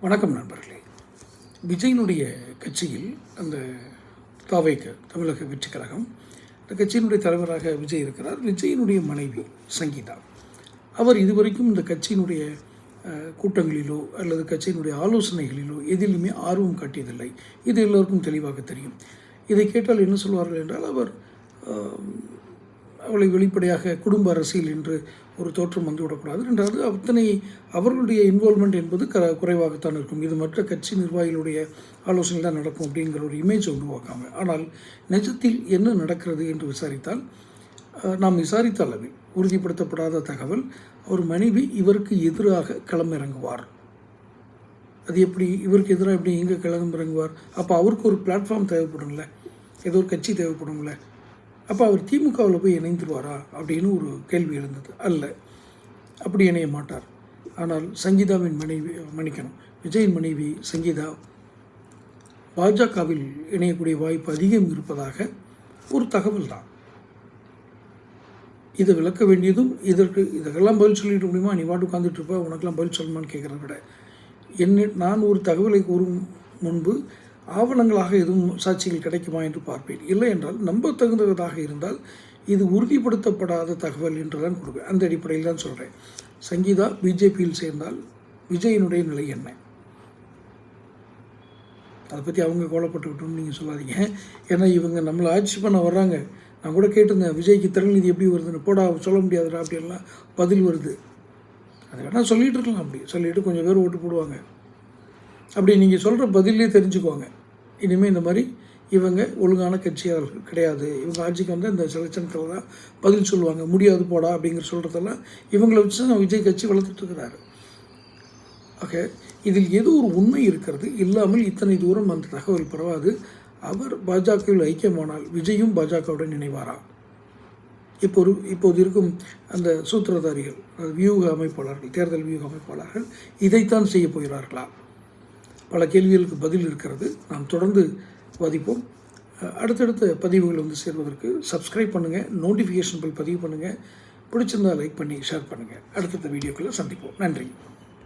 வணக்கம் நண்பர்களே. விஜயினுடைய கட்சியில் அந்த தாவைக்கு தமிழக வெற்றி கழகம் அந்த கட்சியினுடைய தலைவராக விஜய் இருக்கிறார். விஜயினுடைய மனைவி சங்கீதா. அவர் இதுவரைக்கும் இந்த கட்சியினுடைய கூட்டங்களிலோ அல்லது கட்சியினுடைய ஆலோசனைகளிலோ எதிலுமே ஆர்வம் காட்டியதில்லை. இது எல்லோருக்கும் தெளிவாக தெரியும். இதை கேட்டால் என்ன சொல்வார்கள் என்றால் அவர் அவளை வெளிப்படையாக குடும்ப அரசியல் என்று ஒரு தோற்றம் வந்துவிடக்கூடாது ரெண்டாவது அத்தனை அவர்களுடைய இன்வால்மெண்ட் என்பது க குறைவாகத்தான் இருக்கும். இது மற்ற கட்சி நிர்வாகிகளுடைய ஆலோசனை தான் நடக்கும் அப்படிங்கிற ஒரு இமேஜ் உருவாக்காமல் ஆனால் நிஜத்தில் என்ன நடக்கிறது என்று விசாரித்தால் நாம் விசாரித்த அளவில் உறுதிப்படுத்தப்படாத தகவல் அவர் மனைவி இவருக்கு எதிராக களமிறங்குவார். அது எப்படி இவருக்கு எதிராக எப்படி எங்கே களமிறங்குவார்? அப்போ அவருக்கு ஒரு பிளாட்ஃபார்ம் தேவைப்படும்ல. ஏதோ ஒரு கட்சி தேவைப்படும்ல. அப்போ அவர் திமுகவில் போய் இணைந்துருவாரா அப்படின்னு ஒரு கேள்வி எழுந்தது. அல்ல. அப்படி இணைய மாட்டார். ஆனால் சங்கீதாவின் மனைவி மன்னிக்கணும் விஜயின் மனைவி சங்கீதா பாஜகவில் இணையக்கூடிய வாய்ப்பு அதிகம் இருப்பதாக ஒரு தகவல் தான். இதை விளக்க வேண்டியதும் இதற்கு இதற்கெல்லாம் பதில் சொல்லிட்டு முடியுமா? நீ வாட்டு உட்காந்துட்டு இருப்ப உனக்கெல்லாம் பதில் சொல்லணுமான்னு கேட்குறத விட. என்ன நான் ஒரு தகவலை கூறும் முன்பு ஆவணங்களாக எதுவும் சாட்சிகள் கிடைக்குமா என்று பார்ப்பேன். இல்லை என்றால் நம்ப தகுந்ததாக இருந்தால் இது உறுதிப்படுத்தப்படாத தகவல் என்று தான் கொடுப்பேன் அந்த அடிப்படையில் தான் சொல்கிறேன் சங்கீதா பிஜேபியில் சேர்ந்தால் விஜயனுடைய நிலை என்ன? அதை பற்றி அவங்க கோலப்பட்டுக்கிட்டோம்னு நீங்கள் சொல்லாதீங்க. ஏன்னா இவங்க நம்மளை ஆட்சி பண்ண வர்றாங்க. நான் கூட கேட்டிருந்தேன் விஜய்க்கு திறநிதி எப்படி வருதுன்னு. போடா சொல்ல முடியாதுடா அப்படின்லாம் பதில் வருது. அதை வேணால் சொல்லிகிட்டு இருக்கலாம் அப்படி. சொல்லிட்டு கொஞ்சம் பேர் ஓட்டு போடுவாங்க. அப்படி நீங்கள் சொல்கிற பதிலே தெரிஞ்சுக்கோங்க இனிமேல் இந்த மாதிரி இவங்க ஒழுங்கான கட்சியாளர்கள் கிடையாது. இவங்க ஆட்சிக்கு வந்து இந்த செலெக்ஷனுக்கு தான் பதில் சொல்லுவாங்க. முடியாது போடா அப்படிங்கிற சொல்கிறதெல்லாம் இவங்களை வச்சு தான் விஜய் கட்சி வளர்த்துட்ருக்கிறாரு ஆக இதில் ஏதோ ஒரு உண்மை இருக்கிறது. இல்லாமல் இத்தனை தூரம் அந்த தகவல் பரவாது. அவர் பாஜகவில் ஐக்கியமானால் விஜயும் பாஜகவுடன் இணைவாரா? இப்போ ஒரு இப்போது இருக்கும் அந்த சூத்திரதாரிகள் வியூக அமைப்பாளர்கள் தேர்தல் வியூக அமைப்பாளர்கள் இதைத்தான் செய்ய போகிறார்களா? பல கேள்விகளுக்கு பதில் இருக்கிறது. நாம் தொடர்ந்து வாதிப்போம். அடுத்தடுத்த பதிவுகள் வந்து சேர்வதற்கு சப்ஸ்கிரைப் பண்ணுங்கள் நோட்டிஃபிகேஷன் பில் பதிவு பண்ணுங்கள் பிடிச்சிருந்தா லைக் பண்ணி ஷேர் பண்ணுங்கள் அடுத்தடுத்த வீடியோக்களை சந்திப்போம். நன்றி.